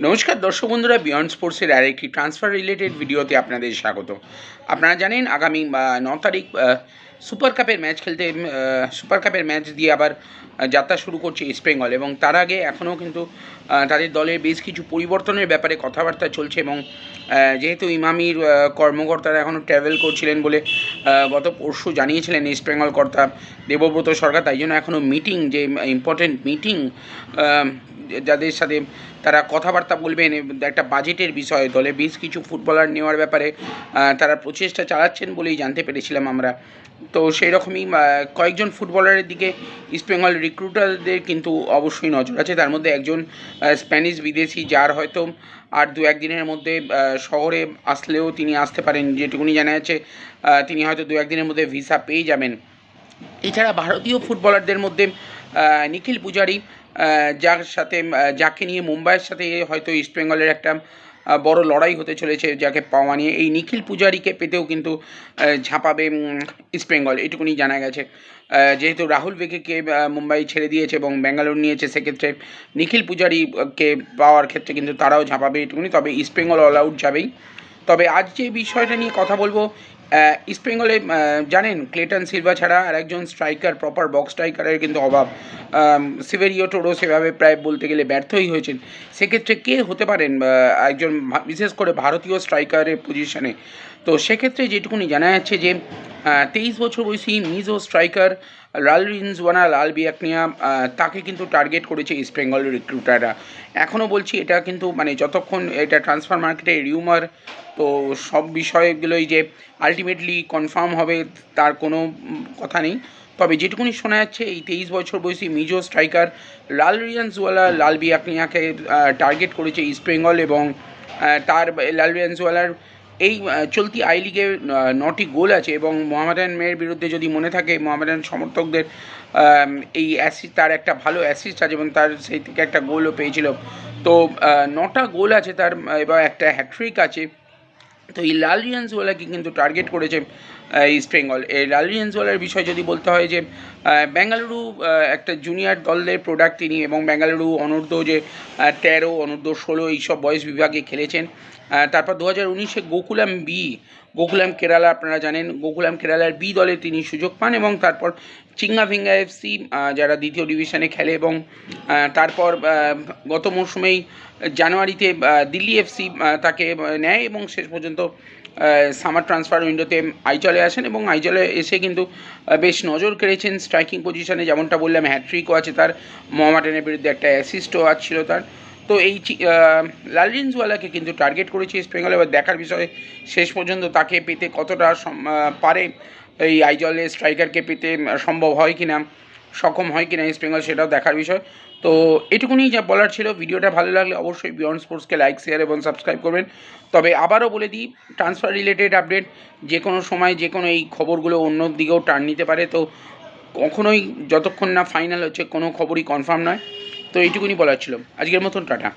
নমস্কার দর্শক বন্ধুরা বিয়ন্ড স্পোর্টসের আরেকটি ট্রান্সফার রিলেটেড ভিডিওতে আপনাদের স্বাগত। আপনারা জানেন আগামী ন তারিখ সুপার কাপের ম্যাচ খেলতে সুপার কাপের ম্যাচ দিয়ে আবার যাত্রা শুরু করছে ইস্ট বেঙ্গল এবং তার আগে এখনও কিন্তু তাদের দলের বেশ কিছু পরিবর্তনের ব্যাপারে কথাবার্তা চলছে এবং যেহেতু ইমামির কর্মকর্তারা এখনও ট্রাভেল করছিলেন বলে গত পরশু জানিয়েছিলেন ইস্ট বেঙ্গল কর্তা দেবব্রত সরকার, তাই জন্য এখনও মিটিং যে ইম্পর্টেন্ট মিটিং যাদের সাথে তারা কথাবার্তা বলবেন, একটা বাজেটের বিষয়ে, দলে বেশ কিছু ফুটবলার নেওয়ার ব্যাপারে তারা প্রচেষ্টা চালাচ্ছেন বলেই জানতে পেরেছিলাম আমরা। তো সেই রকমই কয়েকজন ফুটবলারের দিকে ইস্টবেঙ্গল রিক্রুটারদের কিন্তু অবশ্যই নজর আছে। তার মধ্যে একজন স্প্যানিশ বিদেশি, যার হয়তো আর দু একদিনের মধ্যে শহরে আসলেও তিনি আসতে পারেন, যেটুকুনি জানা যাচ্ছে তিনি হয়তো দু একদিনের মধ্যে ভিসা পেয়ে যাবেন। এছাড়া ভারতীয় ফুটবলারদের মধ্যে নিখিল পূজারি যার সাথে যাকে নিয়ে মুম্বাইয়ের সাথে হয়তো ইস্টবেঙ্গলের একটা বড় লড়াই হতে চলেছে, যাকে পাওয়া নিয়ে। এই নিখিল পূজারিকে পেতেও কিন্তু ঝাঁপাবে ইস্টবেঙ্গল এটুকুনি জানা গেছে। যেহেতু রাহুল বেকেকে মুম্বাই ছেড়ে দিয়েছে এবং ব্যাঙ্গালোর নিয়েছে, সেক্ষেত্রে নিখিল পূজারিকে পাওয়ার ক্ষেত্রে কিন্তু তারাও ঝাঁপাবে এটুকুনি, তবে ইস্টবেঙ্গল অল আউট যাবেই। তবে আজ যে বিষয়টা নিয়ে কথা বলব ইস্টবেঙ্গলে জানেন ক্লেটন সিলভা ছাড়া আর একজন স্ট্রাইকার প্রপার বক্স স্ট্রাইকারের কিন্তু অভাব। সিভেরিও টোরো সেভাবে প্রায় বলতে গেলে ব্যর্থই হয়েছেন। সেক্ষেত্রে কে হতে পারেন একজন বিশেষ করে ভারতীয় স্ট্রাইকারের পজিশনে তো সেক্ষেত্রে যেটুকুনি জানা যাচ্ছে যে তেইশ বছর বয়সী মিজো স্ট্রাইকার লাল রিনজওয়ানা লাল বিয়াকনিয়া তাকে কিন্তু টার্গেট করেছে ইস্টবেঙ্গল রিক্রুটাররা এখনও বলছি, এটা কিন্তু মানে যতক্ষণ এটা ট্রান্সফার মার্কেটে রিউমার তো সব বিষয়গুলোই যে আলটিমেটলি কনফার্ম হবে তার কোনো কথা নেই। তবে যেটুকুনি শোনা যাচ্ছে, এই তেইশ বছর বয়সী মিজো স্ট্রাইকার লাল রিয়ান্সওয়ালা লাল বিয়াকনিয়াকে টার্গেট করেছে ইস্টবেঙ্গল এবং তার লাল রিয়ান্সওয়ালার এই চলতি আই লিগে নটি গোল আছে এবং মোহামেডান মেয়ের বিরুদ্ধে যদি মনে থাকে মোহামেডান সমর্থকদের এই অ্যাসিস্ট তার একটা ভালো অ্যাসিস্ট আছে এবং তার সেই থেকে একটা গোলও পেয়েছিল। তো নটা গোল আছে তার, এবার একটা হ্যাট্রিক আছে। তো এই লাল রিয়ান্সওয়ালাকে কিন্তু টার্গেট করেছে ইস্ট বেঙ্গল এই লাল রিয়ান্সওয়ালার বিষয় যদি বলতে হয় যে বেঙ্গালুরু একটা জুনিয়র দলের প্রোডাক্ট তিনি এবং বেঙ্গালুরু অনূর্ধ্ব যে তেরো, অনূর্ধ্ব ষোলো এইসব বয়স বিভাগে খেলেছেন। তারপর দু হাজার উনিশে গোকুলাম বি গোকুলাম কেরালা আপনারা জানেন গোকুলাম কেরালার বি দলে তিনি সুযোগ পান এবং তারপর চিঙ্গা ভিঙ্গা এফসি যারা দ্বিতীয় ডিভিশনে খেলে এবং তারপর গত মরশুমেই জানুয়ারিতে দিল্লি এফসি তাকে নেয় এবং শেষ পর্যন্ত সামার ট্রান্সফার উইন্ডোতে আইজলে আসেন এবং আইজলে এসে কিন্তু বেশ নজর কেড়েছেন স্ট্রাইকিং পজিশনে, যেমনটা বললাম, হ্যাট্রিকও আছে তার মোহামেডানের বিরুদ্ধে একটা অ্যাসিস্টও ছিল তার। তো এই লালরিনসওয়ালাকে কিন্তু টার্গেট করেছে ইস্ট বেঙ্গল এবার দেখার বিষয়, শেষ পর্যন্ত তাকে পেতে কতটা পারে এই আইজলের স্ট্রাইকারকে পেতে সম্ভব হয় কিনা, সক্ষম হয় কিনা ইস্ট বেঙ্গল সেটাও দেখার বিষয়। তো এটুকুনি যা বলার ছিল। ভিডিওটা ভালো লাগলে অবশ্যই বিয়ন্ড স্পোর্টসকে লাইক শেয়ার এবং সাবস্ক্রাইব করবেন। তবে আবারও বলে দিই ট্রান্সফার রিলেটেড আপডেট যে কোনো সময় যে কোনো এই খবরগুলো অন্য দিকেও টার্ন নিতে পারে। তো কখনোই যতক্ষণ না ফাইনাল হচ্ছে কোনো খবরই কনফার্ম নয়। তো এইটুকুনি বলার ছিল। আজকের মতন টাটা।